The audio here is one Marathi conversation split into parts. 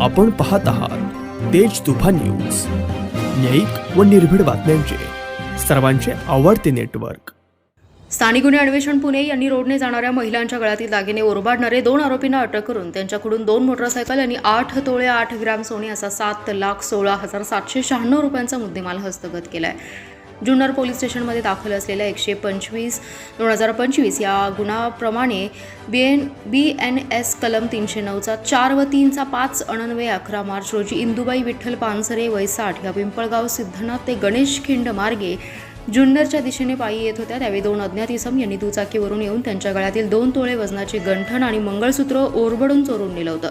आपण पाहत आहात तेज तुफा न्यूज. न्यायिक व निर्भीड बातम्यांचे. सर्वांचे आवडते नेटवर्क. स्थानिक गुन्हे अन्वेषण पुणे यांनी रोडने जाणाऱ्या महिलांच्या गळ्यातील दागिने ओरबाडणारे दोन आरोपींना अटक करून त्यांच्याकडून दोन मोटरसायकल आणि आठ तोळे आठ ग्रॅम सोने असा सात लाख सोळा हजार सातशे शहाण्णव रुपयांचा मुद्देमाल हस्तगत केला आहे जुन्नर पोलीस स्टेशनमध्ये दाखल असलेल्या एकशे पंचवीस दोन हजार पंचवीस या गुन्ह्याप्रमाणे B N B N S कलम तीनशे नऊचा चार व तीनचा पाच अणन्वय अकरा मार्च रोजी इंदुबाई विठ्ठल पानसरे वैसाठ या पिंपळगाव सिद्धनाथ ते गणेश खिंड मार्गे जुन्नरच्या दिशेने पायी येत होत्या. त्यावेळी दोन अज्ञात इसम यांनी दुचाकीवरून येऊन त्यांच्या गळ्यातील दोन तोळे वजनाचे गंठण आणि मंगळसूत्र ओरबडून चोरून नेलं होतं.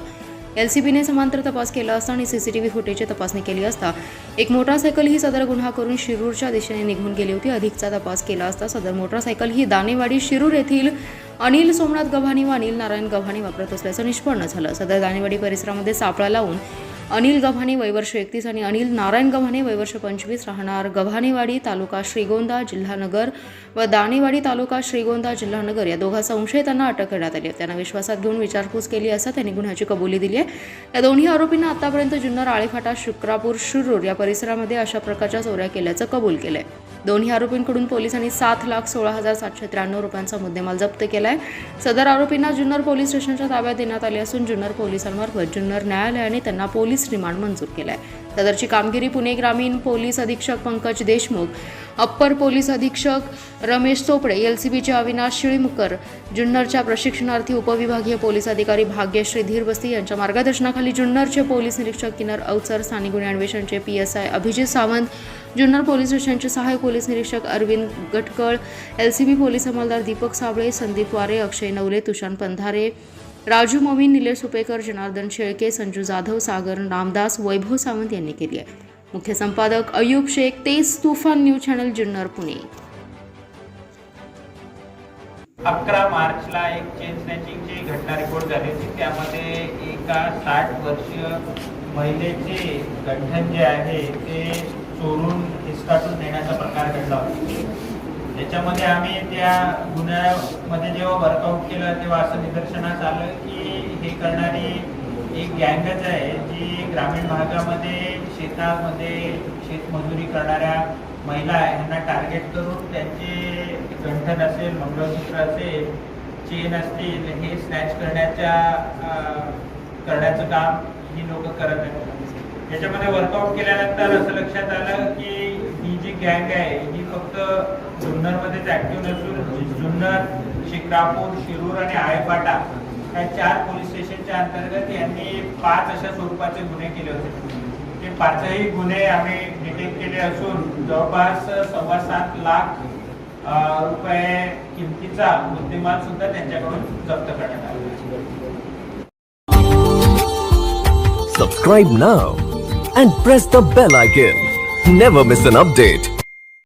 एल सी बीने समांतर तपास केला असता आणि सी सी टी व्ही फुटेजची तपासणी केली असता एक मोटारसायकल ही सदर गुन्हा करून शिरूरच्या दिशेने निघून गेली होती. अधिकचा तपास केला असता सदर मोटारसायकल ही दानेवाडी शिरूर येथील अनिल सोमनाथ गव्हाणी व अनिल नारायण गव्हाणी वापरत असल्याचं निष्पन्न झालं. सदर दानेवाडी परिसरामध्ये सापळा लावून अनिल गव्हाणे वयवर्ष एकतीस आणि अनिल नारायण गव्हाणे वयवर्ष पंचवीस राहणार गव्हाणेवाडी तालुका श्रीगोंदा जिल्हा नगर व दाणेवाडी तालुका श्रीगोंदा जिल्हा नगर या दोघा संशय त्यांना अटक करण्यात आली त्यांना विश्वासात घेऊन विचारपूस केली असता त्यांनी गुन्ह्याची कबुली दिली आहे. या दोन्ही आरोपींना आतापर्यंत जुन्नर आळेफाटा शुक्रापूर शिरूर या परिसरामध्ये अशा प्रकारच्या चोऱ्या केल्याचं कबूल केलंय. दोन्ही आरोपींकडून पोलिसांनी सात लाख सोळा हजार सातशे त्र्याण्णव रुपयांचा मुद्देमाल जप्त केलाय. सदर आरोपींना जुन्नर पोलीस स्टेशनच्या ताब्यात देण्यात आले असून जुन्नर पोलिसांमार्फत जुन्नर न्यायालयाने त्यांना पोलीस रिमांड मंजूर केलाय. सदरची कामगिरी पुणे ग्रामीण पोलीस अधीक्षक पंकज देशमुख अप्पर पोलीस अधीक्षक रमेश चोपडे एलसीबीचे अविनाश शिळीमुकर जुन्नरच्या प्रशिक्षणार्थी उपविभागीय पोलीस अधिकारी भाग्यश्री धीरबस्ती यांच्या मार्गदर्शनाखाली जुन्नरचे पोलीस निरीक्षक किन्नर अवचर स्थानिक गुन्हे अन्वेषणचे P S I Abhijit Sawant Junnar police स्टेशनचे सहाय्यक पोलीस निरीक्षक Arvind Gatkal L CB police अंमलदार Deepak Sable Sandeep Ware Akshay Navale तुषार पंधारे राजू मवीन निलेश सुपेकर जनार्दन शेळके संजू जाधव सागर रामदास वैभव सावंत यांनी केली आहे. मुख्य संपादक अयूब शेख तेज तुफान न्यूज चॅनल जुन्नर पुणे. अकरा मार्चला एक चेन स्नॅचिंगची घटना रिपोर्ट झाली होती. त्यामध्ये एका साठ वर्षीय महिलेचे गंठन जे आहे ते चोरून हिसकाटून देण्याचा प्रकार घडला होता. त्याच्यामध्ये आम्ही त्या गुन्ह्यामध्ये जेव्हा वर्कआउट केलं तेव्हा असं निदर्शनास आलं की हे करणारी एक गँगच आहे जी ग्रामीण भागामध्ये शेतामध्ये शेतमजुरी करणाऱ्या महिला आहे. यांना टार्गेट करून त्यांचे गंठन असेल मंगळसूत्र असेल चेन असतील हे स्नॅच करण्याच्या करण्याचं काम ही लोक करत आहेत. त्याच्यामध्ये वर्कआउट केल्यानंतर असं लक्षात आलं की गँग आहे ही फक्त जुन्नरमध्येच ऍक्टिव्ह नसून जुन्नर शिक्रापूर शिरूर आणि आयपाटा या चार पोलीस स्टेशनच्या अंतर्गत यांनी पाच अशा स्वरूपाचे गुन्हे केले होते ते पाचही गुन्हे आम्ही डिटेक्ट केले असून जवळपास सव्वा सात लाख रुपये किमतीचा मुद्देमाल सुद्धा त्यांच्याकडून जप्त करण्यात आला Subscribe now and press the bell icon. Never miss an update.